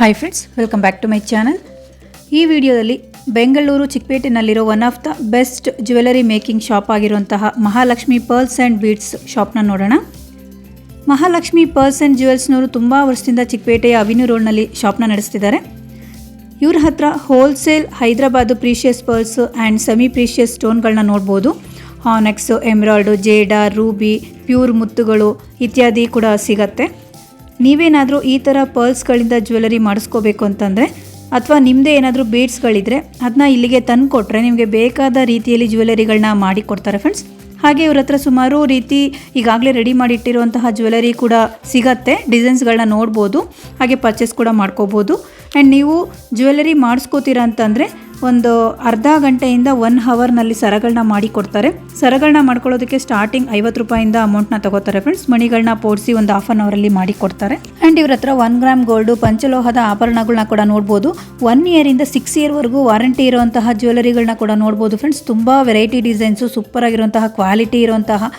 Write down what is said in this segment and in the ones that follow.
Hi friends welcome back to my channel ಈ ವಿಡಿಯೋದಲ್ಲಿ Bengaluru ಚಿಕ್ಕಪೇಟೆನಲ್ಲಿರೋ one of the best jewellery making shop ಆಗಿರುವಂತಹ Mahalakshmi pearls and beads ಶಾಪ್ನ ನೋಡೋಣ. Mahalakshmi pearls and ಜ್ಯುವೆಲ್ಸ್ನವರು ತುಂಬ ವರ್ಷದಿಂದ ಚಿಕ್ಕಪೇಟೆಯ ಅವಿನ್ಯೂ ರೋಡ್ನಲ್ಲಿ ಶಾಪ್ನ ನಡೆಸ್ತಿದ್ದಾರೆ. ಇವ್ರ ಹತ್ರ wholesale Hyderabad precious pearls and semi precious ಸ್ಟೋನ್ಗಳನ್ನ ನೋಡ್ಬೋದು. ಹಾನೆಕ್ಸು ಎಮ್ರಾಯ್ಡು ಜೇಡ ರೂಬಿ ಪ್ಯೂರ್ ಮುತ್ತುಗಳು ಇತ್ಯಾದಿ ಕೂಡ ಸಿಗತ್ತೆ. ನೀವೇನಾದರೂ ಈ ಥರ ಪರ್ಲ್ಸ್ಗಳಿಂದ ಜ್ಯುವೆಲರಿ ಮಾಡಿಸ್ಕೋಬೇಕು ಅಂತಂದರೆ, ಅಥವಾ ನಿಮ್ಮದೇ ಏನಾದರೂ ಬೀಡ್ಸ್ಗಳಿದ್ರೆ ಅದನ್ನ ಇಲ್ಲಿಗೆ ತಂದು ಕೊಟ್ಟರೆ ನಿಮಗೆ ಬೇಕಾದ ರೀತಿಯಲ್ಲಿ ಜ್ಯುವೆಲರಿಗಳನ್ನ ಮಾಡಿ ಕೊಡ್ತಾರೆ ಫ್ರೆಂಡ್ಸ್ ಹಾಗೆ ಇವ್ರ ಹತ್ರ ಸುಮಾರು ರೀತಿ ಈಗಾಗಲೇ ರೆಡಿ ಮಾಡಿಟ್ಟಿರುವಂತಹ ಜ್ಯುವೆಲರಿ ಕೂಡ ಸಿಗತ್ತೆ. ಡಿಸೈನ್ಸ್ಗಳನ್ನ ನೋಡ್ಬೋದು, ಹಾಗೆ ಪರ್ಚೇಸ್ ಕೂಡ ಮಾಡ್ಕೋಬೋದು. ಆ್ಯಂಡ್ ನೀವು ಜ್ಯುವೆಲರಿ ಮಾಡಿಸ್ಕೋತೀರಾ ಅಂತಂದರೆ ಒಂದು ಅರ್ಧ ಗಂಟೆಯಿಂದ ಒನ್ ಹವರ್ನಲ್ಲಿ ಸರಗಳನ್ನ ಮಾಡಿ ಕೊಡ್ತಾರೆ. ಸರಗಳನ್ನ ಮಾಡ್ಕೊಳ್ಳೋದಕ್ಕೆ ಸ್ಟಾರ್ಟಿಂಗ್ ಐವತ್ತು ರೂಪಾಯಿಂದ ಅಮೌಂಟ್ನ ತಗೋತಾರೆ ಫ್ರೆಂಡ್ಸ್ ಮಣಿಗಳನ್ನ ಪೋಡಿಸಿ ಒಂದು ಹಾಫ್ ಅನ್ ಅವರಲ್ಲಿ ಮಾಡಿ ಕೊಡ್ತಾರೆ. ಆ್ಯಂಡ್ ಇವ್ರ ಹತ್ರ ಒನ್ ಗ್ರಾಮ್ ಗೋಲ್ಡು ಪಂಚಲೋಹದ ಆಭರಣಗಳನ್ನ ಕೂಡ ನೋಡ್ಬೋದು. ಒನ್ ಇಯರಿಂದ ಸಿಕ್ಸ್ ಇಯರ್ವರೆಗೂ ವಾರಂಟಿ ಇರುವಂತಹ ಜ್ಯುವೆಲರಿಗಳನ್ನ ಕೂಡ ನೋಡ್ಬೋದು ಫ್ರೆಂಡ್ಸ್ ತುಂಬ ವೆರೈಟಿ ಡಿಸೈನ್ಸು ಸೂಪರ್ ಆಗಿರುವಂತಹ ಕ್ವಾಲಿಟಿ ಇರುವಂತಹ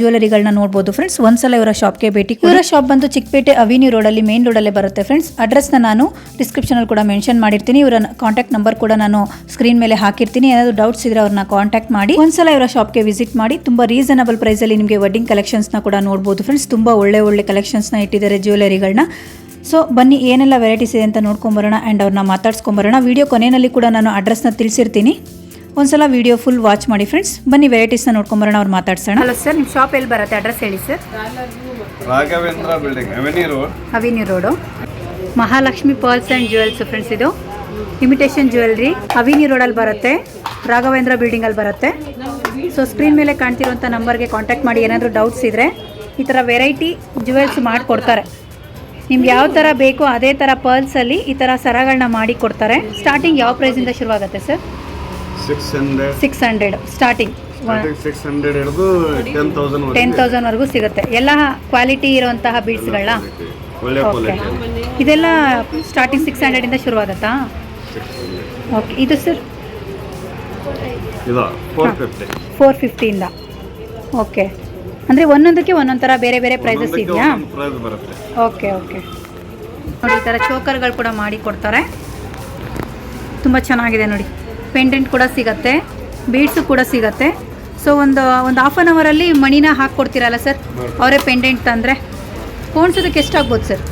ಜ್ಯುವೆಲರಿಗಳನ್ನ ನೋಡ್ಬೋದು ಫ್ರೆಂಡ್ಸ್ ಒಂದ್ಸಲ ಇವರ ಶಾಪ್ಗೆ ಭೇಟಿ ಇವರ ಶಾಪ್ ಬಂದು ಚಿಕ್ಕಪೇಟೆ ಅವಿನ್ಯೂ ರೋಡಲ್ಲಿ ಮೇನ್ ರೋಡಲ್ಲೇ ಬರುತ್ತೆ ಫ್ರೆಂಡ್ಸ್ ಅಡ್ರೆಸ್ನ ನಾನು ಡಿಸ್ಕ್ರಿಪ್ಷನಲ್ಲಿ ಕೂಡ ಮೆನ್ಷನ್ ಮಾಡಿರ್ತೀನಿ. ಇವರ ಕಾಂಟ್ಯಾಕ್ಟ್ ನಂಬರ್ ಕೂಡ ನಾನು ಸ್ಕ್ರೀನ್ ಮೇಲೆ ಹಾಕಿರ್ತೀನಿ. ಏನಾದರೂ ಡೌಟ್ಸ್ ಇದ್ರೆ ಅವ್ರನ್ನ ಕಾಂಟ್ಯಾಕ್ಟ್ ಮಾಡಿ. ಒಂದ್ಸಲ ಇವರ ಶಾಪ್ಗೆ ವಿಸಿಟ್ ಮಾಡಿ. ತುಂಬ ರೀಸನಬಲ್ ಪ್ರೈಸಲ್ಲಿ ನಿಮಗೆ ವೆಡ್ಡಿಂಗ್ ಕಲೆಕ್ಷನ್ಸ್ನ ಕೂಡ ನೋಡ್ಬೋದು ಫ್ರೆಂಡ್ಸ್ ತುಂಬ ಒಳ್ಳೆ ಒಳ್ಳೆ ಕಲೆಕ್ಷನ್ಸ್ನ ಇಟ್ಟಿದ್ದಾರೆ ಜ್ಯುವೆಲರಿಗಳನ್ನ ಸೊ ಬನ್ನಿ ಏನೆಲ್ಲ ವೆರೈಟೀಸ್ ಇದೆ ಅಂತ ನೋಡ್ಕೊಂಬರೋಣ ಆ್ಯಂಡ್ ಅವ್ರನ್ನ ಮಾತಾಡ್ಸ್ಕೊಂಬರೋಣ. ವಿಡಿಯೋ ಕೊನೆಯಲ್ಲಿ ಕೂಡ ನಾನು ಅಡ್ರೆಸ್ನ ತಿಳಿಸಿರ್ತೀನಿ. ಒಂದ್ಸಲ ವಿಡಿಯೋ ಫುಲ್ ವಾಚ್ ಮಾಡಿ ಫ್ರೆಂಡ್ಸ್ ಬನ್ನಿ ವೆರೈಟೀಸ್ನ ನೋಡ್ಕೊಂಬರೋಣ ಅವ್ರು ಮಾತಾಡ್ಸೋಣ. ಹಲೋ ಸರ್ ನಿಮ್ಮ ಶಾಪ್ ಎಲ್ಲಿ ಬರುತ್ತೆ? ಅಡ್ರೆಸ್ ಹೇಳಿ sir Raghavendra building avenue road avenue road Mahalakshmi pearls and jewels friends ಇದು. ಇಮಿಟೇಷನ್ ಜ್ಯುವೆಲ್ರಿ ಅವಿನಿ ರೋಡಲ್ಲಿ ಬರುತ್ತೆ. ರಾಘವೇಂದ್ರ ಬಿಲ್ಡಿಂಗಲ್ಲಿ ಬರುತ್ತೆ. ಸೊ ಸ್ಕ್ರೀನ್ ಮೇಲೆ ಕಾಣ್ತಿರುವಂಥ ನಂಬರ್ಗೆ ಕಾಂಟ್ಯಾಕ್ಟ್ ಮಾಡಿ ಏನಾದರೂ ಡೌಟ್ಸ್ ಇದ್ದರೆ ಈ ಥರ ವೆರೈಟಿ ಜ್ಯುವೆಲ್ಸ್ ಮಾಡಿಕೊಡ್ತಾರೆ. ನಿಮ್ಗೆ ಯಾವ ಥರ ಬೇಕೋ ಅದೇ ಥರ ಪರ್ಲ್ಸಲ್ಲಿ ಈ ಥರ ಸರಗಳನ್ನ ಮಾಡಿ ಕೊಡ್ತಾರೆ. ಸ್ಟಾರ್ಟಿಂಗ್ ಯಾವ ಪ್ರೈಸಿಂದ ಶುರುವಾಗುತ್ತೆ sir six hundred six hundred starting six hundred ten thousand ten ತೌಸಂಡ್ವರೆಗೂ ಸಿಗುತ್ತೆ. ಎಲ್ಲ ಕ್ವಾಲಿಟಿ ಇರುವಂತಹ ಬೀಡ್ಸ್ಗಳನ್ನ ಓಕೆ ಇದೆಲ್ಲ ಸ್ಟಾರ್ಟಿಂಗ್ ಸಿಕ್ಸ್ ಹಂಡ್ರೆಡಿಂದ ಶುರುವಾಗುತ್ತಾ? ಓಕೆ ಇದು ಸರ್ ಇದು ಫೋರ್ ಫಿಫ್ಟಿ ಫೋರ್ ಫಿಫ್ಟಿಯಿಂದ ಓಕೆ ಅಂದರೆ ಒಂದೊಂದಕ್ಕೆ ಒಂದೊಂದು ಥರ ಬೇರೆ ಬೇರೆ ಪ್ರೈಸಸ್ ಇದೆಯಾ? ಓಕೆ ಓಕೆ ನೋಡಿ ಈ ಥರ ಚೋಕರ್ಗಳು ಕೂಡ ಮಾಡಿ ಕೊಡ್ತಾರೆ. ತುಂಬ ಚೆನ್ನಾಗಿದೆ ನೋಡಿ. ಪೆಂಡೆಂಟ್ ಕೂಡ ಸಿಗತ್ತೆ. ಬೀಡ್ಸು ಕೂಡ ಸಿಗತ್ತೆ. ಸೊ ಒಂದು ಒಂದು ಹಾಫ್ ಆನ್ ಅವರಲ್ಲಿ ಮಣಿನ ಹಾಕ್ಕೊಡ್ತೀರಲ್ಲ ಸರ್ ಅವರೇ ಪೆಂಡೆಂಟ್ ತಂದರೆ. ಎಷ್ಟು ಎಷ್ಟಾಗ್ಬೋದು ಸರ್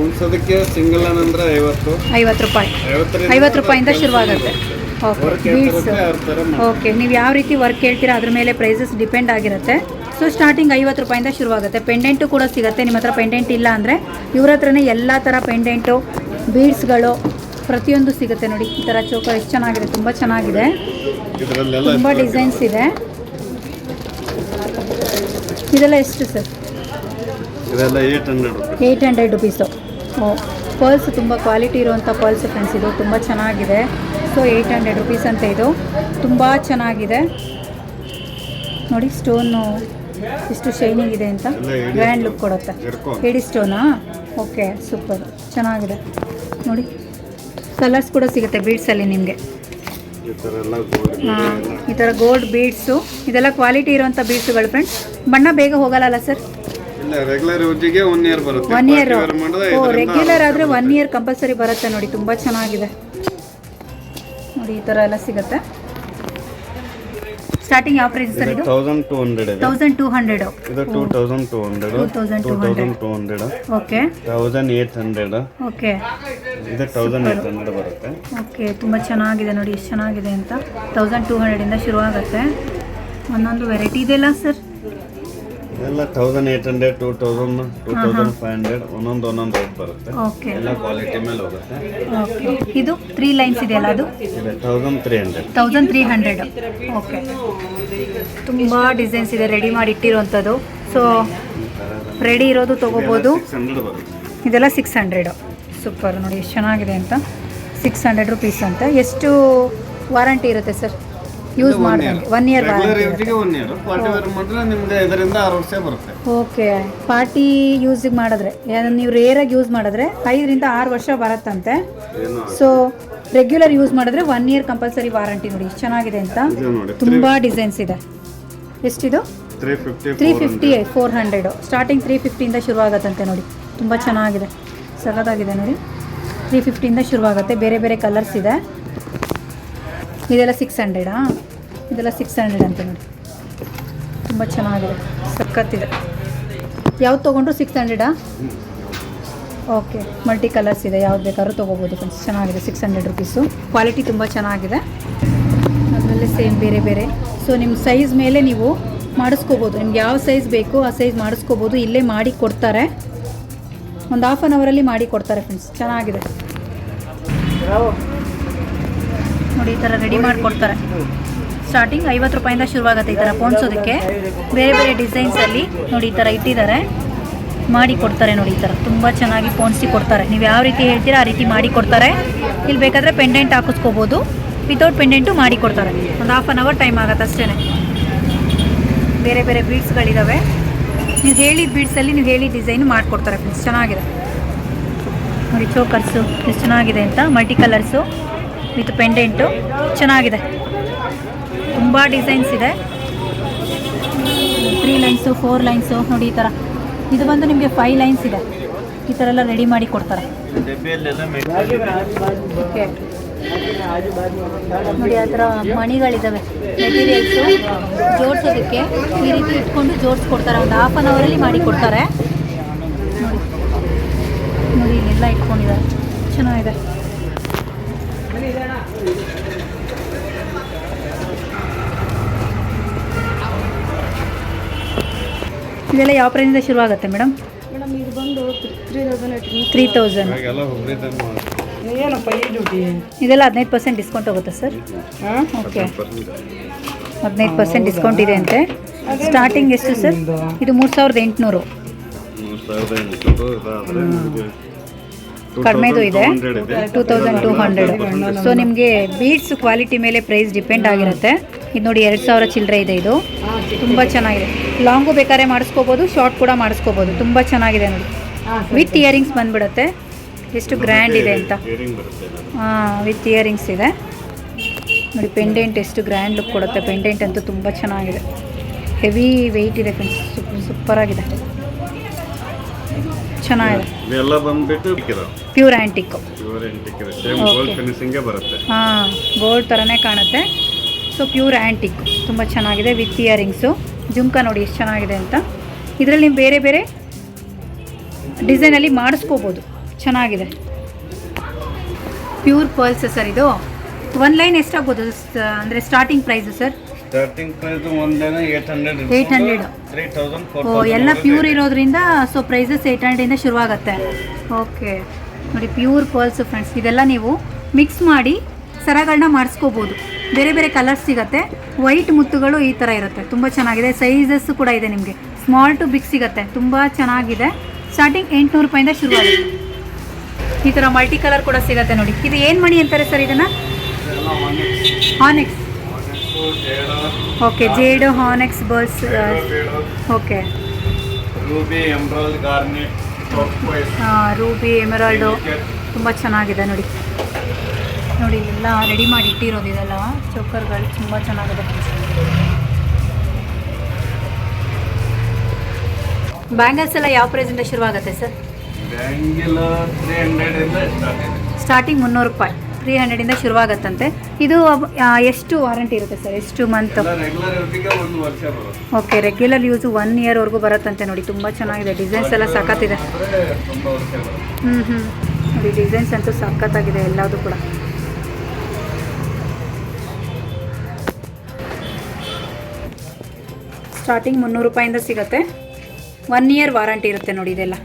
ಉಣ್ಸೋದಕ್ಕೆ ಸಿಂಗಲ್ ಅಂದ್ರೆ ಐವತ್ತು. ಐವತ್ತು ರೂಪಾಯಿ. ಐವತ್ತು ರೂಪಾಯಿಂದ ಶುರುವಾಗುತ್ತೆ. ಓಕೆ ಬೀಡ್ಸ್ ನೀವು ಯಾವ ರೀತಿ ವರ್ಕ್ ಹೇಳ್ತೀರಾ ಅದ್ರ ಮೇಲೆ ಪ್ರೈಸಸ್ ಡಿಪೆಂಡ್ ಆಗಿರುತ್ತೆ. ಸೊ ಸ್ಟಾರ್ಟಿಂಗ್ ಐವತ್ತು ರೂಪಾಯಿಂದ ಶುರುವಾಗುತ್ತೆ. ಪೆಂಡೆಂಟು ಕೂಡ ಸಿಗುತ್ತೆ. ನಿಮ್ಮ ಹತ್ರ ಪೆಂಡೆಂಟ್ ಇಲ್ಲ ಅಂದರೆ ಇವ್ರ ಹತ್ರನೇ ಎಲ್ಲ ಥರ ಪೆಂಡೆಂಟು ಬೀಡ್ಸ್ಗಳು ಪ್ರತಿಯೊಂದು ಸಿಗುತ್ತೆ ನೋಡಿ. ಈ ಥರ ಚೌಕ ಎಷ್ಟು ಚೆನ್ನಾಗಿದೆ ತುಂಬ ಚೆನ್ನಾಗಿದೆ. ತುಂಬ ಡಿಸೈನ್ಸ್ ಇದೆ. ಇದೆಲ್ಲ ಎಷ್ಟು sir? Eight hundred rupees pearls ತುಂಬ ಕ್ವಾಲಿಟಿ ಇರುವಂಥ ಪರ್ಲ್ಸ್ ಫ್ರೆಂಡ್ಸ್ ಇದು ತುಂಬ ಚೆನ್ನಾಗಿದೆ. ಸೊ ಏಯ್ಟ್ ಹಂಡ್ರೆಡ್ ರುಪೀಸ್ ಅಂತ ಇದು. ತುಂಬ ಚೆನ್ನಾಗಿದೆ. ನೋಡಿ ಸ್ಟೋನು ಎಷ್ಟು ಶೈನಿಂಗ್ ಇದೆ ಅಂತ. ಗ್ರ್ಯಾಂಡ್ ಲುಕ್ ಕೊಡುತ್ತೆ. ಹೇಳಿ ಸ್ಟೋನಾ ಓಕೆ ಸೂಪರ್ ಚೆನ್ನಾಗಿದೆ. ನೋಡಿ ಕಲರ್ಸ್ ಕೂಡ ಸಿಗುತ್ತೆ ಬೀಡ್ಸಲ್ಲಿ ನಿಮಗೆ. ಹಾಂ ಈ ಥರ ಗೋಲ್ಡ್ ಬೀಡ್ಸು ಇದೆಲ್ಲ ಕ್ವಾಲಿಟಿ ಇರುವಂಥ ಬೀಡ್ಸುಗಳು ಫ್ರೆಂಡ್ಸ್ ಬಣ್ಣ ಬೇಗ ಹೋಗಲ್ಲ ಸರ್ ರೆಗ್ಯುಲರ್ ಯೂಸಿಗೆ ಒನ್ ಇಯರ್ ಬರುತ್ತೆ. ಒನ್ ಇಯರ್ ಓ ರೆಗ್ಯುಲರ್ ಆದರೆ ಒನ್ ಇಯರ್ ಕಂಪಲ್ಸರಿ ಬರುತ್ತೆ ನೋಡಿ ತುಂಬ ಚೆನ್ನಾಗಿದೆ. ನೋಡಿ ಈ ಥರ ಎಲ್ಲ ಸಿಗುತ್ತೆ. ಸ್ಟಾರ್ಟಿಂಗ್ ಯಾವ ಪ್ರೈಸ್ ಸರ್ ಇದು ತೌಸಂಡ್ ಟೂ ಹಂಡ್ರೆಡ್ ಇದೆ. ತೌಸಂಡ್ ಟೂ ಹಂಡ್ರೆಡು ಇದು two thousand two hundred 2200. Two thousand two hundred okay thousand eight hundred okay ಇದು ತೌಸಂಡ್ ಏಟ್ ಹಂಡ್ರೆಡ್ ಬರುತ್ತೆ. ಓಕೆ ತುಂಬ ಚೆನ್ನಾಗಿದೆ ನೋಡಿ ಎಷ್ಟು ಚೆನ್ನಾಗಿದೆ ಅಂತ. ತೌಸಂಡ್ ಟೂ ಹಂಡ್ರೆಡಿಂದ ಶುರುವಾಗುತ್ತೆ. ಒಂದೊಂದು ವೆರೈಟಿ ಇದೆಲ್ಲ ಸರ್? ಎಲ್ಲ thousand eight hundred two thousand two thousand five hundred ಒಂದೊಂದು ಒಂದೊಂದು ರೇಟ್ ಬರುತ್ತೆ. ಓಕೆ ಎಲ್ಲ ಕ್ವಾಲಿಟಿ ಮೇಲೆ ಹೋಗುತ್ತೆ. ಓಕೆ ಇದು ತ್ರೀ ಲೈನ್ಸ್ ಇದೆಯಲ್ಲ ಅದು? ಇದೆ thousand three hundred thousand three hundred okay ತುಂಬ ಡಿಸೈನ್ಸ್ ಇದೆ ರೆಡಿ ಮಾಡಿ ಇಟ್ಟಿರುವಂಥದ್ದು. ಸೊ ರೆಡಿ ಇರೋದು ತೊಗೋಬೋದು. ಇದೆಲ್ಲ ಸಿಕ್ಸ್ ಹಂಡ್ರೆಡು ಸೂಪರ್ ನೋಡಿ ಎಷ್ಟು ಚೆನ್ನಾಗಿದೆ ಅಂತ. ಸಿಕ್ಸ್ ಹಂಡ್ರೆಡ್ ರುಪೀಸ್ ಅಂತ. ಎಷ್ಟು ವಾರಂಟಿ ಇರುತ್ತೆ sir use one year regular warranty ಯೂಸಿಗೆ one year party wear ಮಾಡಿದ್ರೆ ನಿಮ್ಗೆ ಇದರಿಂದ ಆರು ವರ್ಷ ಬರುತ್ತೆ. ಓಕೆ ಪಾರ್ಟಿ ಯೂಸಿಗೆ ಮಾಡಿದ್ರೆ ನೀವು ರೇರಾಗಿ ಯೂಸ್ ಮಾಡಿದ್ರೆ ಐದರಿಂದ ಆರು ವರ್ಷ ಬರುತ್ತಂತೆ. ಸೊ ರೆಗ್ಯುಲರ್ ಯೂಸ್ ಮಾಡಿದ್ರೆ ಒನ್ ಇಯರ್ ಕಂಪಲ್ಸರಿ ವಾರಂಟಿ ನೋಡಿ ಎಷ್ಟು ಚೆನ್ನಾಗಿದೆ ಅಂತ. ತುಂಬಾ ಡಿಸೈನ್ಸ್ ಇದೆ. ಎಷ್ಟಿದು? Three fifty three fifty four hundred starting three ಫಿಫ್ಟಿಯಿಂದ ಶುರುವಾಗತ್ತಂತೆ ನೋಡಿ. ತುಂಬ ಚೆನ್ನಾಗಿದೆ. ಸಖತ್ತಾಗಿದೆ ನೋಡಿ. ತ್ರೀ ಫಿಫ್ಟಿಯಿಂದ ಶುರುವಾಗುತ್ತೆ. ಬೇರೆ ಬೇರೆ ಕಲರ್ಸ್ ಇದೆ. ಇದೆಲ್ಲ ಸಿಕ್ಸ್ ಹಂಡ್ರೆಡಾ ಇದೆಲ್ಲ ಸಿಕ್ಸ್ ಹಂಡ್ರೆಡ್ ಅಂತ ನೋಡಿ. ತುಂಬ ಚೆನ್ನಾಗಿದೆ. ಸಖತ್ತಿದೆ. ಯಾವ್ದು ತೊಗೊಂಡ್ರು ಸಿಕ್ಸ್ ಹಂಡ್ರೆಡಾ ಓಕೆ ಮಲ್ಟಿ ಕಲರ್ಸ್ ಇದೆ. ಯಾವ್ದು ಬೇಕಾದ್ರೂ ತೊಗೋಬೋದು ಫ್ರೆಂಡ್ಸ್ ಚೆನ್ನಾಗಿದೆ ಸಿಕ್ಸ್ ಹಂಡ್ರೆಡ್ ರುಪೀಸು ಕ್ವಾಲಿಟಿ ತುಂಬ ಚೆನ್ನಾಗಿದೆ. ಅದರಲ್ಲೇ ಸೇಮ್ ಬೇರೆ ಬೇರೆ. ಸೊ ನಿಮ್ಮ ಸೈಜ್ ಮೇಲೆ ನೀವು ಮಾಡಿಸ್ಕೋಬೋದು. ನಿಮ್ಗೆ ಯಾವ ಸೈಜ್ ಬೇಕು ಆ ಸೈಜ್ ಮಾಡಿಸ್ಕೋಬೋದು. ಇಲ್ಲೇ ಮಾಡಿ ಕೊಡ್ತಾರೆ. ಒಂದು ಹಾಫ್ ಆನ್ ಅವರಲ್ಲಿ ಮಾಡಿ ಕೊಡ್ತಾರೆ ಫ್ರೆಂಡ್ಸ್ ಚೆನ್ನಾಗಿದೆ. ನೋಡಿ ಈ ಥರ ರೆಡಿ ಮಾಡಿಕೊಡ್ತಾರೆ. ಸ್ಟಾರ್ಟಿಂಗ್ ಐವತ್ತು ರೂಪಾಯಿಂದ ಶುರುವಾಗುತ್ತೆ ಈ ಥರ ಪೋಣಿಸೋದಕ್ಕೆ ಬೇರೆ ಬೇರೆ ಡಿಸೈನ್ಸಲ್ಲಿ ನೋಡಿ ಈ ಥರ ಇಟ್ಟಿದ್ದಾರೆ. ಮಾಡಿ ಕೊಡ್ತಾರೆ ನೋಡಿ ಈ ಥರ. ತುಂಬ ಚೆನ್ನಾಗಿ ಪೋಣಿಸಿ ಕೊಡ್ತಾರೆ. ನೀವು ಯಾವ ರೀತಿ ಹೇಳ್ತೀರಾ ಆ ರೀತಿ ಮಾಡಿ ಕೊಡ್ತಾರೆ. ಇಲ್ಲಿ ಬೇಕಾದರೆ ಪೆಂಡೆಂಟ್ ಹಾಕಿಸ್ಕೋಬೋದು. ವಿತೌಟ್ ಪೆಂಡೆಂಟು ಮಾಡಿ ಕೊಡ್ತಾರೆ. ಒಂದು ಹಾಫ್ ಆನ್ ಅವರ್ ಟೈಮ್ ಆಗುತ್ತೆ ಅಷ್ಟೇ ಬೇರೆ ಬೇರೆ ಬೀಡ್ಸ್ಗಳಿದ್ದಾವೆ ನೀವು ಹೇಳಿದ ಬೀಡ್ಸಲ್ಲಿ ನೀವು ಹೇಳಿದ ಡಿಸೈನ್ ಮಾಡಿಕೊಡ್ತಾರೆ. ಫ್ರೆಂಡ್ಸ್ ಚೆನ್ನಾಗಿದೆ. ನೋಡಿ ಚೋಕರ್ಸು ಎಷ್ಟು ಚೆನ್ನಾಗಿದೆ ಅಂತ ಮಲ್ಟಿ ಕಲರ್ಸು ವಿತ್ ಪೆಂಡೆಂಟು ಚೆನ್ನಾಗಿದೆ. ತುಂಬ ಡಿಸೈನ್ಸ್ ಇದೆ. ತ್ರೀ ಲೈನ್ಸು ಫೋರ್ ಲೈನ್ಸು ನೋಡಿ ಈ ಥರ ಇದು ಬಂದು ನಿಮಗೆ ಫೈವ್ ಲೈನ್ಸ್ ಇದೆ. ಈ ಥರ ಎಲ್ಲ ರೆಡಿ ಮಾಡಿ ಕೊಡ್ತಾರೆ. ಓಕೆ ನೋಡಿ ಆ ಥರ ಮಣಿಗಳಿದ್ದಾವೆ ಮೆಟೀರಿಯಲ್ಸು ಜೋಡಿಸೋದಕ್ಕೆ ಈ ರೀತಿ ಇಟ್ಕೊಂಡು ಜೋಡಿಸ್ಕೊಡ್ತಾರೆ. ಒಂದು ಹಾಫ್ ಅನ್ ಅವರಲ್ಲಿ ಮಾಡಿ ಕೊಡ್ತಾರೆ. ನೋಡಿ. ನೋಡಿ, ಇಲ್ಲೆಲ್ಲ ಇಟ್ಕೊಂಡಿದ್ದಾರೆ. ಚೆನ್ನಾಗಿದೆ. ಇದೆಲ್ಲ ಯಾವ ಪ್ರೈಸಿಂದ ಶುರುವಾಗುತ್ತೆ ಮೇಡಮ್ ಮೇಡಮ್ ಇದು ಬಂದು ತ್ರೀ ತೌಸಂಡ್ ತ್ರೀ ತೌಸಂಡ್ ಇದೆಲ್ಲ ಹದಿನೈದು ಪರ್ಸೆಂಟ್ ಡಿಸ್ಕೌಂಟ್ ಹೋಗುತ್ತೆ ಸರ್ ಹಾಂ? ಓಕೆ ಹದಿನೈದು ಪರ್ಸೆಂಟ್ ಡಿಸ್ಕೌಂಟ್ ಇದೆ ಅಂತೆ. ಸ್ಟಾರ್ಟಿಂಗ್ ಎಷ್ಟು ಸರ್ ಇದು ಮೂರು ಸಾವಿರದ ಎಂಟುನೂರು. ಕಡಿಮೆದು ಇದೆ. 2,200 ಇದೆ. Two thousand two hundred so ನಿಮಗೆ ಬೀಡ್ಸ್ ಕ್ವಾಲಿಟಿ ಮೇಲೆ ಪ್ರೈಸ್ ಡಿಪೆಂಡ್ ಆಗಿರುತ್ತೆ. ಇದು ನೋಡಿ ಎರಡು ಸಾವಿರ ಚಿಲ್ಲರೆ ಇದೆ ಇದು. ತುಂಬ ಚೆನ್ನಾಗಿದೆ. ಲಾಂಗು ಬೇಕಾದ್ರೆ ಮಾಡಿಸ್ಕೋಬೋದು ಶಾರ್ಟ್ ಕೂಡ ಮಾಡಿಸ್ಕೋಬೋದು. ತುಂಬ ಚೆನ್ನಾಗಿದೆ ನೋಡಿ. ವಿತ್ ಇಯರಿಂಗ್ಸ್ ಬಂದ್ಬಿಡುತ್ತೆ. ಎಷ್ಟು ಗ್ರ್ಯಾಂಡ್ ಇದೆ ಅಂತ. ಹಾಂ ವಿತ್ ಇಯರಿಂಗ್ಸ್ ಇದೆ. ನೋಡಿ ಪೆಂಡೆಂಟ್ ಎಷ್ಟು ಗ್ರ್ಯಾಂಡ್ ಲುಕ್ ಕೊಡುತ್ತೆ. ಪೆಂಡೆಂಟ್ ಅಂತೂ ತುಂಬ ಚೆನ್ನಾಗಿದೆ. ಹೆವಿ ವೆಯ್ಟ್ ಇದೆ ಫ್ರೆಂಡ್ಸ್ ಸೂಪರ್ ಸೂಪರಾಗಿದೆ ಚೆನ್ನಾಗಿದೆ. ಇದೆಲ್ಲ ಬಂದ್ಬಿಟ್ಟು ಇಕ್ಕಿದಾವೆ ಪ್ಯೂರ್ ಬರುತ್ತೆ. ಹಾಂ ಗೋಲ್ಡ್ ಥರನೇ ಕಾಣುತ್ತೆ. ಸೊ ಪ್ಯೂರ್ ಆ್ಯಂಟಿಕ್ ತುಂಬ ಚೆನ್ನಾಗಿದೆ ವಿತ್ ಇಯರಿಂಗ್ಸು ಜುಮ್ಕ ನೋಡಿ ಎಷ್ಟು ಚೆನ್ನಾಗಿದೆ ಅಂತ. ಇದರಲ್ಲಿ ನೀವು ಬೇರೆ ಬೇರೆ ಡಿಸೈನಲ್ಲಿ ಮಾಡಿಸ್ಕೋಬೋದು. ಚೆನ್ನಾಗಿದೆ. ಪ್ಯೂರ್ ಪರ್ಲ್ಸ್ ಸರ್ ಇದು. ಒನ್ ಲೈನ್ ಎಷ್ಟಾಗ್ಬೋದು ಅಂದರೆ starting price sir eight hundred 800. Three thousand four ಓ ಎಲ್ಲ ಪ್ಯೂರ್ ಇರೋದ್ರಿಂದ ಸೊ ಪ್ರೈಸಸ್ ಏಯ್ಟ್ ಹಂಡ್ರೆಡಿಂದ ಶುರುವಾಗುತ್ತೆ. ಓಕೆ ನೋಡಿ ಪ್ಯೂರ್ ಪರ್ಲ್ಸು ಫ್ರೆಂಡ್ಸ್ ಇದೆಲ್ಲ ನೀವು ಮಿಕ್ಸ್ ಮಾಡಿ ಸರಗಳನ್ನ ಮಾಡಿಸ್ಕೋಬೋದು. ಬೇರೆ ಬೇರೆ ಕಲರ್ಸ್ ಸಿಗುತ್ತೆ. ವೈಟ್ ಮುತ್ತುಗಳು ಈ ಥರ ಇರುತ್ತೆ. ತುಂಬ ಚೆನ್ನಾಗಿದೆ. ಸೈಜಸ್ ಕೂಡ ಇದೆ ನಿಮಗೆ. ಸ್ಮಾಲ್ ಟು ಬಿಗ್ ಸಿಗುತ್ತೆ. ತುಂಬ ಚೆನ್ನಾಗಿದೆ. ಸ್ಟಾರ್ಟಿಂಗ್ ಎಂಟುನೂರು ರೂಪಾಯಿಂದ ಶುರುವಾಗುತ್ತೆ. ಈ ಥರ ಮಲ್ಟಿ ಕಲರ್ ಕೂಡ ಸಿಗುತ್ತೆ ನೋಡಿ. ಇದು ಏನು ಮಣಿ ಅಂತಾರೆ ಸರ್ ಇದನ್ನು? Onyx okay jade ಹಾನೆಕ್ಸ್ ಬರ್ಸ್ okay ruby emerald ತುಂಬ ಚೆನ್ನಾಗಿದೆ ನೋಡಿ. ನೋಡಿ ಇಲ್ಲೆಲ್ಲ ರೆಡಿ ಮಾಡಿ ಇಟ್ಟಿರೋದು ಇದೆಲ್ಲ. ಚೋಕರ್ಗಳು ತುಂಬ ಚೆನ್ನಾಗಿದೆ. ಬ್ಯಾಂಗಲ್ಸ್ ಎಲ್ಲ ಯಾವ ಪ್ರೈಸಿಂದ ಶುರುವಾಗುತ್ತೆ ಸರ್ ಸ್ಟಾರ್ಟಿಂಗ್ ಮುನ್ನೂರು ರೂಪಾಯಿ. ತ್ರೀ ಹಂಡ್ರೆಡಿಂದ ಶುರುವಾಗತ್ತಂತೆ. ಇದು ಎಷ್ಟು ವಾರಂಟಿ ಇರುತ್ತೆ ಸರ್ ಎಷ್ಟು month okay regular use one ಇಯರ್ವರೆಗೂ ಬರುತ್ತಂತೆ ನೋಡಿ. ತುಂಬ ಚೆನ್ನಾಗಿದೆ. ಡಿಸೈನ್ಸ್ ಎಲ್ಲ ಸಖತ್ತಿದೆ ಹ್ಞೂ ಹ್ಞೂ ನೋಡಿ ಡಿಸೈನ್ಸ್ ಅಂತೂ ಸಖತ್ತಾಗಿದೆ ಎಲ್ಲದೂ ಕೂಡ. ಸ್ಟಾರ್ಟಿಂಗ್ ಮುನ್ನೂರು ರೂಪಾಯಿಂದ ಸಿಗುತ್ತೆ. ಒನ್ ಇಯರ್ ವಾರಂಟಿ ಇರುತ್ತೆ ನೋಡಿ ಇದೆಲ್ಲ.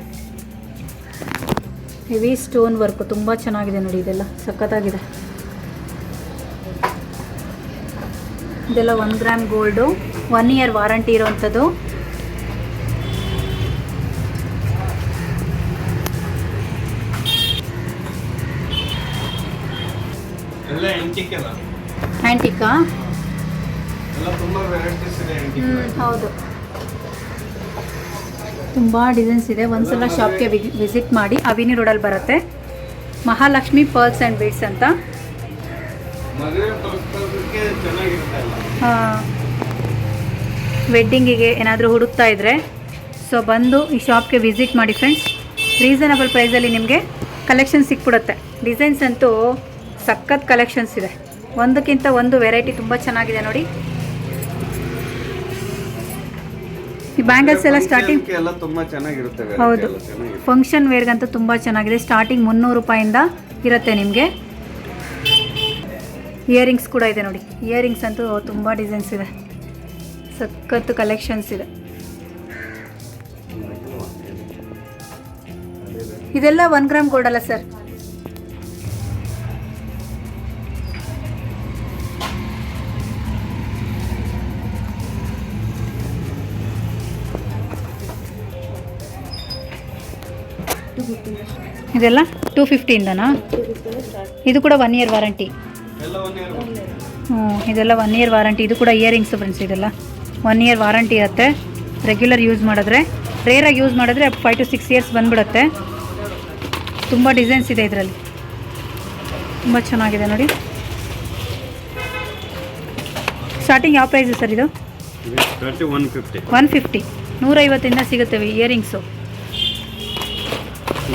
ಹೆವಿ ಸ್ಟೋನ್ ವರ್ಕ್ ತುಂಬ ಚೆನ್ನಾಗಿದೆ ನೋಡಿ ಇದೆಲ್ಲ. ಸಖತ್ತಾಗಿದೆ. ಇದೆಲ್ಲ one gram gold one year warranty ಇರೋವಂಥದ್ದು. ಆ್ಯಂಟಿಕಾ ಇದೆ ಹೌದು. ತುಂಬ ಡಿಸೈನ್ಸ್ ಇದೆ. ಒಂದ್ಸಲ ಶಾಪ್ಗೆ ವಿಸಿಟ್ ಮಾಡಿ ಅವಿನಿ ರೋಡಲ್ಲಿ ಬರುತ್ತೆ. ಮಹಾಲಕ್ಷ್ಮಿ ಪರ್ಲ್ಸ್ ಆ್ಯಂಡ್ ಬೀಡ್ಸ್ ಅಂತ. ವೆಡ್ಡಿಂಗಿಗೆ ಏನಾದರೂ ಹುಡುಕ್ತಾ ಇದ್ದರೆ ಸೊ ಬಂದು ಈ ಶಾಪ್ಗೆ ವಿಸಿಟ್ ಮಾಡಿ ಫ್ರೆಂಡ್ಸ್ ರೀಸನಬಲ್ ಪ್ರೈಸಲ್ಲಿ ನಿಮಗೆ ಕಲೆಕ್ಷನ್ ಸಿಕ್ಬಿಡುತ್ತೆ. ಡಿಸೈನ್ಸ್ ಅಂತೂ ಸಖತ್ ಕಲೆಕ್ಷನ್ಸ್ ಇದೆ. ಒಂದಕ್ಕಿಂತ ಒಂದು ವೆರೈಟಿ ತುಂಬ ಚೆನ್ನಾಗಿದೆ ನೋಡಿ. ಈ ಬ್ಯಾಂಗಲ್ಸ್ ಎಲ್ಲ ಸ್ಟಾರ್ಟಿಂಗ್ Function ಎಲ್ಲ ತುಂಬಾ ಚೆನ್ನಾಗಿರುತ್ತೆ variety ಹೌದು. ಫಂಕ್ಷನ್ ವೇರ್ಗಂತೂ ತುಂಬ ಚೆನ್ನಾಗಿದೆ. ಸ್ಟಾರ್ಟಿಂಗ್ ಮುನ್ನೂರು ರೂಪಾಯಿಂದ ಇರುತ್ತೆ ನಿಮಗೆ. ಇಯರಿಂಗ್ಸ್ ಕೂಡ ಇದೆ ನೋಡಿ. ಇಯರಿಂಗ್ಸ್ ಅಂತೂ ತುಂಬ ಡಿಸೈನ್ಸ್ ಇದೆ. ಸಖತ್ತು ಕಲೆಕ್ಷನ್ಸ್ ಇದೆ. ಇದೆಲ್ಲ ಒನ್ ಗ್ರಾಮ್ ಗೋಲ್ಡ್ ಅಲ್ಲ ಸರ್ ಇದೆಲ್ಲ ಟೂ ಫಿಫ್ಟಿಯಿಂದನಾ ಇದು ಕೂಡ ಒನ್ ಇಯರ್ ವಾರಂಟಿ. ಹ್ಞೂ ಇದೆಲ್ಲ ಒನ್ ಇಯರ್ ವಾರಂಟಿ ಇದು ಕೂಡ ಇಯರಿಂಗ್ಸ್ ಫ್ರೆಂಡ್ಸ್ ಇದೆಲ್ಲ. ಒನ್ ಇಯರ್ ವಾರಂಟಿ ಇರುತ್ತೆ. ರೆಗ್ಯುಲರ್ ಯೂಸ್ ಮಾಡಿದ್ರೆ ರೇರಾಗಿ ಯೂಸ್ ಮಾಡಿದ್ರೆ ಫೈವ್ ಟು ಸಿಕ್ಸ್ ಇಯರ್ಸ್ ಬಂದ್ಬಿಡುತ್ತೆ. ತುಂಬ ಡಿಸೈನ್ಸ್ ಇದೆ ಇದರಲ್ಲಿ. ತುಂಬ ಚೆನ್ನಾಗಿದೆ ನೋಡಿ. ಸ್ಟಾರ್ಟಿಂಗ್ ಯಾವ ಪ್ರೈಸ್ ಸರ್ ಇದು. ಒನ್ ಫಿಫ್ಟಿ ನೂರೈವತ್ತಿಂದ ಸಿಗುತ್ತೆ ಇಯರಿಂಗ್ಸು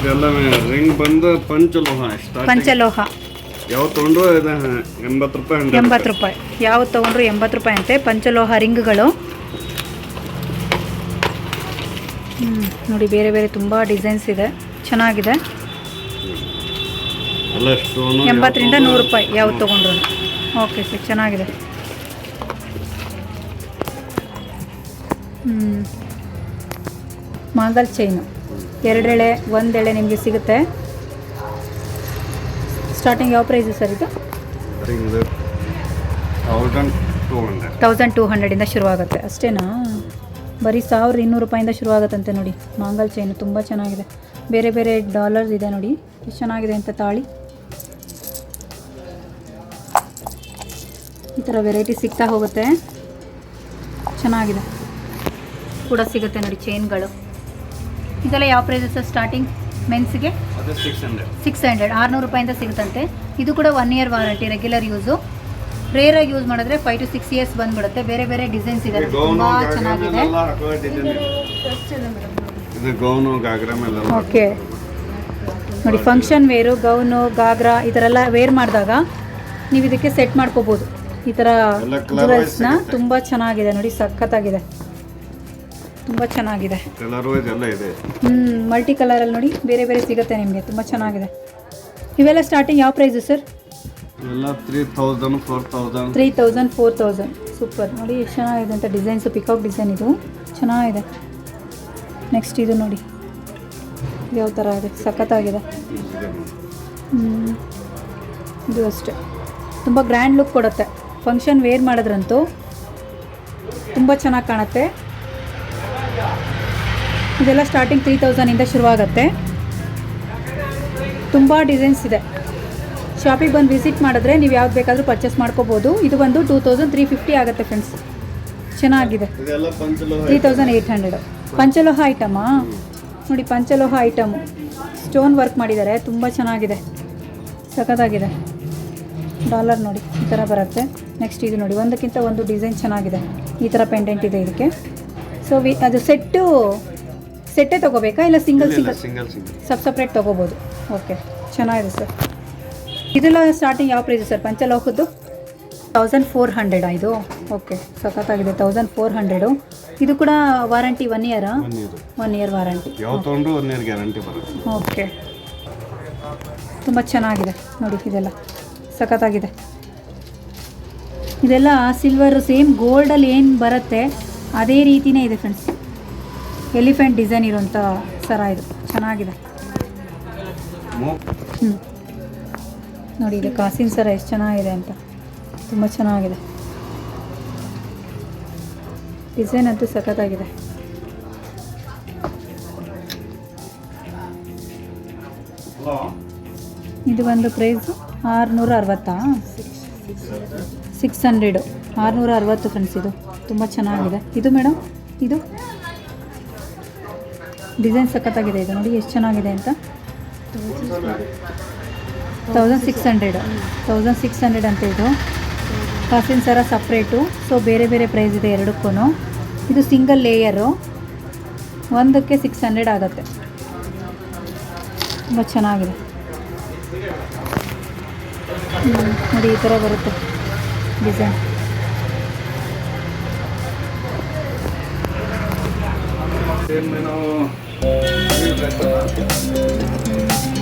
ಇದೆಲ್ಲ ರಿಂಗ್ ಬಂದು ಪಂಚಲೋಹ. ಪಂಚಲೋಹ. ಯಾವ ತಗೊಂಡ್ರು ಎಂಬತ್ತು ರೂಪಾಯಿ ಎಂಬತ್ತು ರೂಪಾಯಿ. ಯಾವ ತಗೊಂಡ್ರು ಎಂಬತ್ತು ರೂಪಾಯಿ ಅಂತೆ. ಪಂಚಲೋಹ ರಿಂಗ್ಗಳು. ನೋಡಿ ಬೇರೆ ಬೇರೆ ತುಂಬ ಡಿಸೈನ್ಸ್ ಇದೆ. ಚೆನ್ನಾಗಿದೆ. ಎಂಬತ್ತರಿಂದ ನೂರು ರೂಪಾಯಿ ಯಾವ್ದು ತಗೊಂಡ್ರು. ಓಕೆ ಸರ್ ಚೆನ್ನಾಗಿದೆ. ಹ್ಞೂ ಮಾಂಗಲ್ ಚೈನು ಎರಡೆಳೆ ಒಂದೆಳೆ ನಿಮಗೆ ಸಿಗುತ್ತೆ. ಸ್ಟಾರ್ಟಿಂಗ್ ಯಾವ ಪ್ರೈಸು ಸರ್ ಇದು? ತೌಸಂಡ್ ಟೂ ಹಂಡ್ರೆಡಿಂದ ಶುರುವಾಗುತ್ತೆ ಅಷ್ಟೇನಾ? ಬರೀ ಸಾವಿರದ ಇನ್ನೂರು ರೂಪಾಯಿಂದ ಶುರುವಾಗುತ್ತಂತೆ ನೋಡಿ. ಮಾಂಗಲ್ ಚೈನು ತುಂಬ ಚೆನ್ನಾಗಿದೆ. ಬೇರೆ ಬೇರೆ ಡಾಲರ್ಸ್ ಇದೆ ನೋಡಿ. ಎಷ್ಟು ಚೆನ್ನಾಗಿದೆ ಅಂತ ತಾಳಿ. ಈ ಥರ ವೆರೈಟಿ ಸಿಗ್ತಾ ಹೋಗುತ್ತೆ. ಚೆನ್ನಾಗಿದೆ. ಕೂಡ ಸಿಗುತ್ತೆ ನೋಡಿ ಚೈನ್ಗಳು ಇದೆಲ್ಲ ಯಾವ ಪ್ರೈಸ್ ಸರ್ ಸ್ಟಾರ್ಟಿಂಗ್ ಮೆನ್ಸ್ಗೆ ಸಿಕ್ಸ್ ಹಂಡ್ರೆಡ್ ಆರುನೂರು ರೂಪಾಯಿಂದ ಸಿಗುತ್ತಂತೆ. ಇದು ಕೂಡ one year warranty regular use ರೇರಾಗಿ use ಮಾಡಿದ್ರೆ ಫೈವ್ ಟು ಸಿಕ್ಸ್ ಇಯರ್ಸ್ ಬಂದ್ಬಿಡುತ್ತೆ. ಬೇರೆ ಬೇರೆ ಡಿಸೈನ್ಸ್ ಇದೆ. ತುಂಬ ಚೆನ್ನಾಗಿದೆ. ಓಕೆ. ನೋಡಿ ಫಂಕ್ಷನ್ ವೇರು ಗೌನು ಗಾಗ್ರಾ ಈ ಥರ ಎಲ್ಲ ವೇರ್ ಮಾಡಿದಾಗ ನೀವು ಇದಕ್ಕೆ ಸೆಟ್ ಮಾಡ್ಕೋಬೋದು. ಈ ಥರ ಎಲ್ಲ ಜುವೆಲ್ಸ್ನ ತುಂಬ ಚೆನ್ನಾಗಿದೆ. ನೋಡಿ ಸಖತ್ತಾಗಿದೆ. ತುಂಬ ಚೆನ್ನಾಗಿದೆ. ಕಲರ್ ವೈಸ್ ಎಲ್ಲ ಇದೆ. ಹ್ಞೂ ಮಲ್ಟಿ ಕಲರಲ್ಲಿ ನೋಡಿ ಬೇರೆ ಬೇರೆ ಸಿಗುತ್ತೆ ನಿಮಗೆ ತುಂಬ ಚೆನ್ನಾಗಿದೆ. ಇವೆಲ್ಲ ಸ್ಟಾರ್ಟಿಂಗ್ ಯಾವ ಪ್ರೈಸು ಸರ್? ಎಲ್ಲ three thousand four thousand three thousand four thousand super ನೋಡಿ ಎಷ್ಟು ಚೆನ್ನಾಗಿದೆ ಅಂತ ಡಿಸೈನ್ಸು ಪಿಕಾಕ್ ಡಿಸೈನ್ ಇದು. ಚೆನ್ನಾಗಿದೆ. ನೆಕ್ಸ್ಟ್ ಇದು ನೋಡಿ. ಯಾವ ಥರ ಇದೆ? ಸಖತ್ತಾಗಿದೆ. ಹ್ಞೂ ಇದು ಅಷ್ಟೆ. ತುಂಬ ಗ್ರ್ಯಾಂಡ್ ಲುಕ್ ಕೊಡುತ್ತೆ. ಫಂಕ್ಷನ್ ವೇರ್ ಮಾಡಿದ್ರಂತೂ ತುಂಬ ಚೆನ್ನಾಗಿ ಕಾಣುತ್ತೆ. ಇದೆಲ್ಲ ಸ್ಟಾರ್ಟಿಂಗ್ ತ್ರೀ ತೌಸಂಡಿಂದ ಶುರುವಾಗುತ್ತೆ. ತುಂಬ ಡಿಸೈನ್ಸ್ ಇದೆ. ಶಾಪಿಗೆ ಬಂದು ವಿಸಿಟ್ ಮಾಡಿದ್ರೆ ನೀವು ಯಾವ್ದು ಬೇಕಾದರೂ ಪರ್ಚೇಸ್ ಮಾಡ್ಕೋಬೋದು. ಇದು ಬಂದು ಟೂ ತೌಸಂಡ್ ತ್ರೀ ಫಿಫ್ಟಿ ಆಗುತ್ತೆ ಫ್ರೆಂಡ್ಸ್ ಚೆನ್ನಾಗಿದೆ. ತ್ರೀ ತೌಸಂಡ್ ಏಯ್ಟ್ ಹಂಡ್ರೆಡ್ ಪಂಚಲೋಹ ಐಟಮಾ ನೋಡಿ ಪಂಚಲೋಹ ಐಟಮ್ ಸ್ಟೋನ್ ವರ್ಕ್ ಮಾಡಿದ್ದಾರೆ. ತುಂಬ ಚೆನ್ನಾಗಿದೆ. ಸಖತ್ತಾಗಿದೆ. ಡಾಲರ್ ನೋಡಿ ಈ ಥರ ಬರುತ್ತೆ. ನೆಕ್ಸ್ಟ್ ಇದು ನೋಡಿ ಒಂದಕ್ಕಿಂತ ಒಂದು ಡಿಸೈನ್ ಚೆನ್ನಾಗಿದೆ. ಈ ಥರ ಪೆಂಡೆಂಟ್ ಇದೆ ಇದಕ್ಕೆ. ಸೊ ವಿ ಅದು ಸೆಟ್ಟು ಸೆಟ್ಟೇ ತಗೋಬೇಕಾ ಇಲ್ಲ ಸಿಂಗಲ್ ಸಿಂಗಲ್? Single single. ಸಬ್ ಸಪ್ರೇಟ್ ತಗೋಬೋದು. ಓಕೆ ಚೆನ್ನಾಗಿದೆ ಸರ್. ಇದೆಲ್ಲ ಸ್ಟಾರ್ಟಿಂಗ್ ಯಾವ ಪ್ರೈಸ್ ಸರ್? ಪಂಚಲೋಕದ್ದು ತೌಸಂಡ್ ಫೋರ್ ಹಂಡ್ರೆಡ್ ಇದು? ಓಕೆ ಸಖತ್ತಾಗಿದೆ ತೌಸಂಡ್ ಫೋರ್ ಹಂಡ್ರೆಡು ಇದು ಕೂಡ ವಾರಂಟಿ ಒನ್ ಇಯರಾ ಒನ್ ಇಯರ್ ವಾರಂಟಿ ಗ್ಯಾರಂಟಿ ಬರುತ್ತೆ. ಓಕೆ. ತುಂಬ ಚೆನ್ನಾಗಿದೆ ನೋಡಿ ಇದೆಲ್ಲ. ಸಖತ್ತಾಗಿದೆ. ಇದೆಲ್ಲ ಸಿಲ್ವರ್ ಸೇಮ್ ಗೋಲ್ಡಲ್ಲಿ ಏನು ಬರುತ್ತೆ? ಅದೇ ರೀತಿನೇ ಇದೆ ಫ್ರೆಂಡ್ಸ್ ಎಲಿಫೆಂಟ್ ಡಿಸೈನ್ ಇರುವಂಥ ಸರ ಇದು. ಚೆನ್ನಾಗಿದೆ. ಹ್ಞೂ ನೋಡಿ ಇದು ಕಾಸಿನ ಸರ ಎಷ್ಟು ಚೆನ್ನಾಗಿದೆ ಅಂತ. ತುಂಬ ಚೆನ್ನಾಗಿದೆ. ಡಿಸೈನ್ ಅಂತೂ ಸಖತ್ತಾಗಿದೆ. ಇದು ಒಂದು ಪ್ರೈಸು ಆರುನೂರ ಅರವತ್ತಾ ಸಿಕ್ಸ್ ಹಂಡ್ರೆಡು ಆರುನೂರ ಅರವತ್ತು ಫ್ರೆಂಡ್ಸ್ ಇದು. ತುಂಬ ಚೆನ್ನಾಗಿದೆ. ಇದು ಮೇಡಮ್ ಇದು? ಡಿಸೈನ್ ಸಖತ್ತಾಗಿದೆ ಇದು ನೋಡಿ, ಎಷ್ಟು ಚೆನ್ನಾಗಿದೆ ಅಂತ. Thousand six hundred thousand six hundred ಅಂತ ಇದು. ಕಾಸಿನ ಸರ ಸಪ್ರೇಟು ಸೊ ಬೇರೆ ಬೇರೆ ಪ್ರೈಸ್ ಇದೆ ಎರಡಕ್ಕೂ ಇದು ಸಿಂಗಲ್ ಲೇಯರು ಒಂದಕ್ಕೆ ಸಿಕ್ಸ್ ಹಂಡ್ರೆಡ್ ಆಗುತ್ತೆ. ತುಂಬ ಚೆನ್ನಾಗಿದೆ. ನೋಡಿ, ಈ ಥರ ಬರುತ್ತೆ ಡಿಸೈನ್. में ನಾವು अभी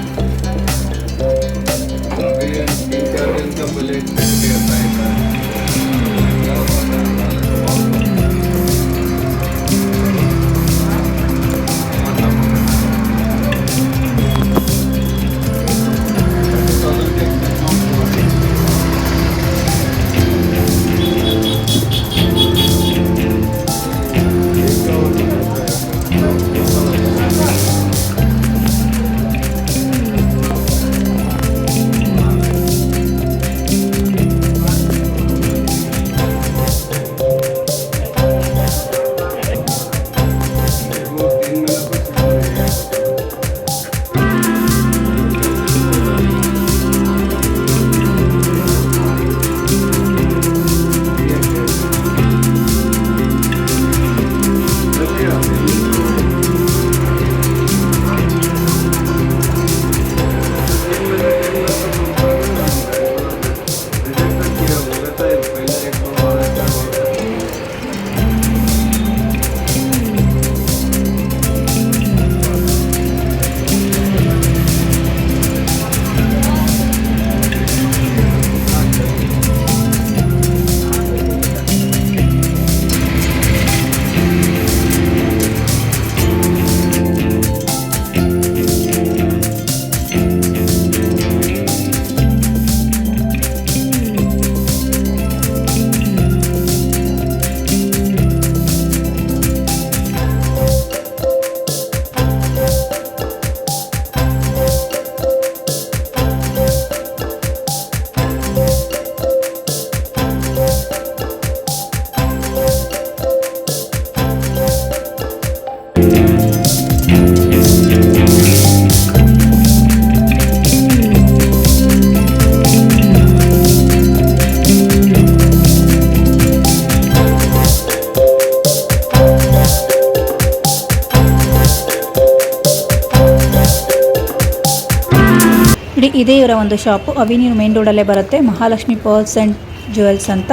ಇದೇ ಇವರ ಒಂದು ಶಾಪು. ಅವಿನ್ಯೂ ಮೇನ್ ರೋಡಲ್ಲೇ ಬರುತ್ತೆ. ಮಹಾಲಕ್ಷ್ಮಿ ಪರ್ಲ್ಸ್ ಆ್ಯಂಡ್ ಜ್ಯುವೆಲ್ಸ್ ಅಂತ.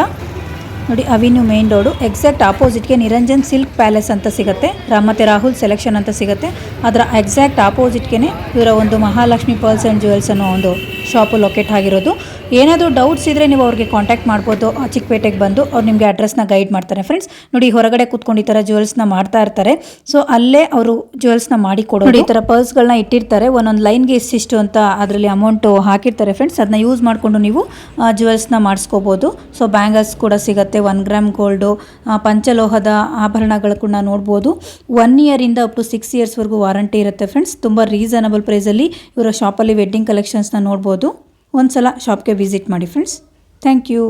ನೋಡಿ ಅವಿನ್ಯೂ ಮೇನ್ ರೋಡು ಎಕ್ಸಾಕ್ಟ್ ಆಪೋಸಿಟ್ಗೆ ನಿರಂಜನ್ ಸಿಲ್ಕ್ ಪ್ಯಾಲೇಸ್ ಅಂತ ಸಿಗುತ್ತೆ. ಮತ್ತೆ ರಾಹುಲ್ ಸೆಲೆಕ್ಷನ್ ಅಂತ ಸಿಗುತ್ತೆ. ಅದರ ಎಕ್ಸಾಕ್ಟ್ ಆಪೋಸಿಟ್ಗೆ ಇವರ ಒಂದು ಮಹಾಲಕ್ಷ್ಮಿ ಪರ್ಲ್ಸ್ ಆ್ಯಂಡ್ ಜ್ಯುವೆಲ್ಸ್ ಅನ್ನೋ ಒಂದು ಶಾಪು ಲೊಕೇಟ್ ಆಗಿರೋದು. ಏನಾದರೂ ಡೌಟ್ಸ್ ಇದ್ದರೆ ನೀವು ಅವ್ರಿಗೆ ಕಾಂಟ್ಯಾಕ್ಟ್ ಮಾಡ್ಬೋದು. ಚಿಕ್ಕಪೇಟೆಗೆ ಬಂದು ಅವ್ರು ನಿಮಗೆ ಅಡ್ರೆಸ್ನ ಗೈಡ್ ಮಾಡ್ತಾರೆ. ಫ್ರೆಂಡ್ಸ್ ನೋಡಿ ಹೊರಗಡೆ ಕೂತ್ಕೊಂಡು ಈ ಥರ ಜ್ಯುವೆಲ್ಸ್ನ ಮಾಡ್ತಾ ಇರ್ತಾರೆ. ಸೊ ಅಲ್ಲೇ ಅವರು ಜ್ಯುವೆಲ್ಸ್ನ ಮಾಡಿ ಕೊಡೋದು. ಈ ಥರ ಪರ್ಸ್ಗಳನ್ನ ಇಟ್ಟಿರ್ತಾರೆ. ಒಂದೊಂದು ಲೈನ್ಗೆ ಇಷ್ಟಿಷ್ಟು ಅಂತ ಅದರಲ್ಲಿ ಅಮೌಂಟು ಹಾಕಿರ್ತಾರೆ. ಫ್ರೆಂಡ್ಸ್ ಅದನ್ನ ಯೂಸ್ ಮಾಡಿಕೊಂಡು ನೀವು ಜ್ಯುವೆಲ್ಸ್ನ ಮಾಡಿಸ್ಕೋಬೋದು. ಸೊ ಬ್ಯಾಂಗಲ್ಸ್ ಕೂಡ ಸಿಗುತ್ತೆ. ಒನ್ ಗ್ರಾಮ್ ಗೋಲ್ಡು ಪಂಚಲೋಹದ ಆಭರಣಗಳು ಕೂಡ ನೋಡ್ಬೋದು. ಒನ್ ಇಯರಿಂದ ಅಪ್ ಟು ಸಿಕ್ಸ್ ಇಯರ್ಸ್ವರೆಗೂ ವಾರಂಟಿ ಇರುತ್ತೆ. ಫ್ರೆಂಡ್ಸ್ ತುಂಬ ರೀಸನಬಲ್ ಪ್ರೈಸಲ್ಲಿ ಇವರ ಶಾಪಲ್ಲಿ ವೆಡ್ಡಿಂಗ್ ಕಲೆಕ್ಷನ್ಸ್ನ ನೋಡ್ಬೋದು. ಒಂದು ಸಲ ಶಾಪ್ಗೆ ವಿಸಿಟ್ ಮಾಡಿ ಫ್ರೆಂಡ್ಸ್ ಥ್ಯಾಂಕ್ ಯು